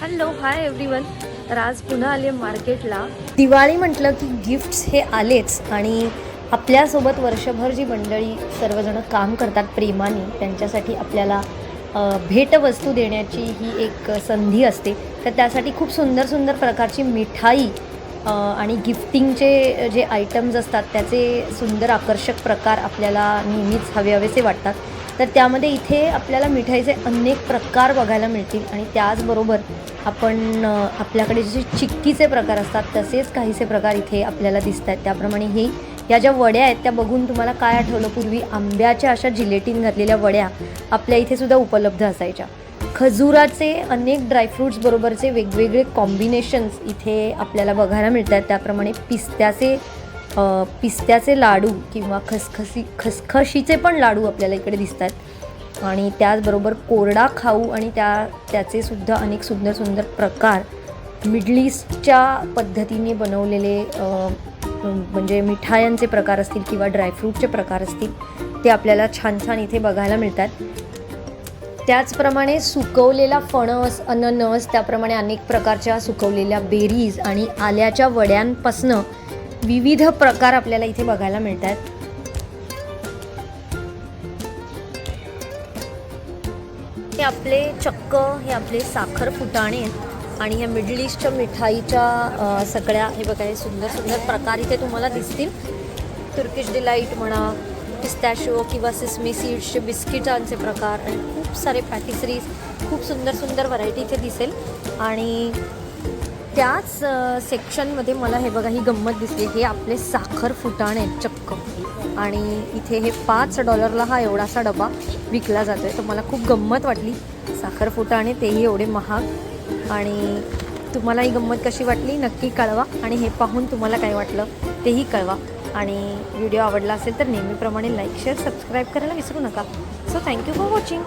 Hello hi everyone तर आज पुन्हा आले मार्केटला. दिवाळी म्हटलं की गिफ्ट्स हे आलेच आणि आपल्यासोबत वर्षभर जी मंडळी सर्वजण काम करतात प्रेमाने त्यांच्यासाठी आपल्याला भेटवस्तू देण्याची ही एक संधी असते. तर त्यासाठी खूप सुंदर सुंदर प्रकारची मिठाई आणि गिफ्टिंगचे जे आयटम्स असतात त्याचे सुंदर आकर्षक प्रकार आपल्याला नेहमीच हवे हवेसे वाटतात. तर त्यामध्ये इथे आपल्याला मिठाईचे अनेक प्रकार बघायला मिळतील. आणि त्याचबरोबर आपण आपल्याकडे जे चिक्कीचे प्रकार असतात तसेच काहीसे प्रकार इथे आपल्याला दिसत आहेत त्याप्रमाणे हे या ज्या वड्या आहेत त्या बघून तुम्हाला काय आठवलं? पूर्वी आंब्याच्या अशा जिलेटीन घातलेल्या वड्या आपल्या इथे सुद्धा उपलब्ध असायच्या. खजुराचे अनेक ड्रायफ्रूट्स बरोबरचे वेगवेगळे कॉम्बिनेशन्स इथे आपल्याला बघायला मिळतात. त्याप्रमाणे पिस्त्याचे पिस्त्याचे लाडू किंवा खसखसी खसखशीचे पण लाडू आपल्याला इकडे दिसत आहेत आणि त्याचबरोबर कोरडा खाऊ आणि त्या त्याचे सुद्धा अनेक सुंदर सुंदर प्रकार मिडल ईस्टच्या पद्धतीने बनवलेले म्हणजे मिठायांचे प्रकार असतील किंवा ड्रायफ्रूटचे प्रकार असतील ते आपल्याला छान छान इथे बघायला मिळतात. त्याचप्रमाणे सुकवलेला फणस अननस त्याप्रमाणे अनेक प्रकारच्या सुकवलेल्या बेरीज आणि आल्याच्या वड्यांपासनं विविध प्रकार आपल्याला इथे बघायला मिळतात. हे आपले चक्क हे आपले साखर फुटाणे आहेत आणि ह्या मिडल ईस्टच्या मिठाईच्या सगळ्या हे बघा हे सुंदर सुंदर प्रकार इथे तुम्हाला दिसतील. तुर्किश डिलाईट म्हणा पिस्टॅशो किंवा सिस्मी सीड्सचे बिस्किटांचे प्रकार आणि खूप सारे पॅटिसरीज खूप सुंदर सुंदर व्हरायटी इथे दिसेल. आणि त्याच सेक्शनमध्ये मला हे बघा ही गंमत दिसली. हे आपले साखर फुटाणे आहेत चक्क. आणि इथे हे पाच डॉलरला हा एवढासा डबा विकला जातो आहे तर मला खूप गंमत वाटली. साखर फुटाणे तेही एवढे महाग. आणि तुम्हाला ही गंमत कशी वाटली नक्की कळवा. आणि हे पाहून तुम्हाला काय वाटलं तेही कळवा. आणि व्हिडिओ आवडला असेल तर नेहमीप्रमाणे लाईक शेअर सबस्क्राईब करायला विसरू नका. So thank you for watching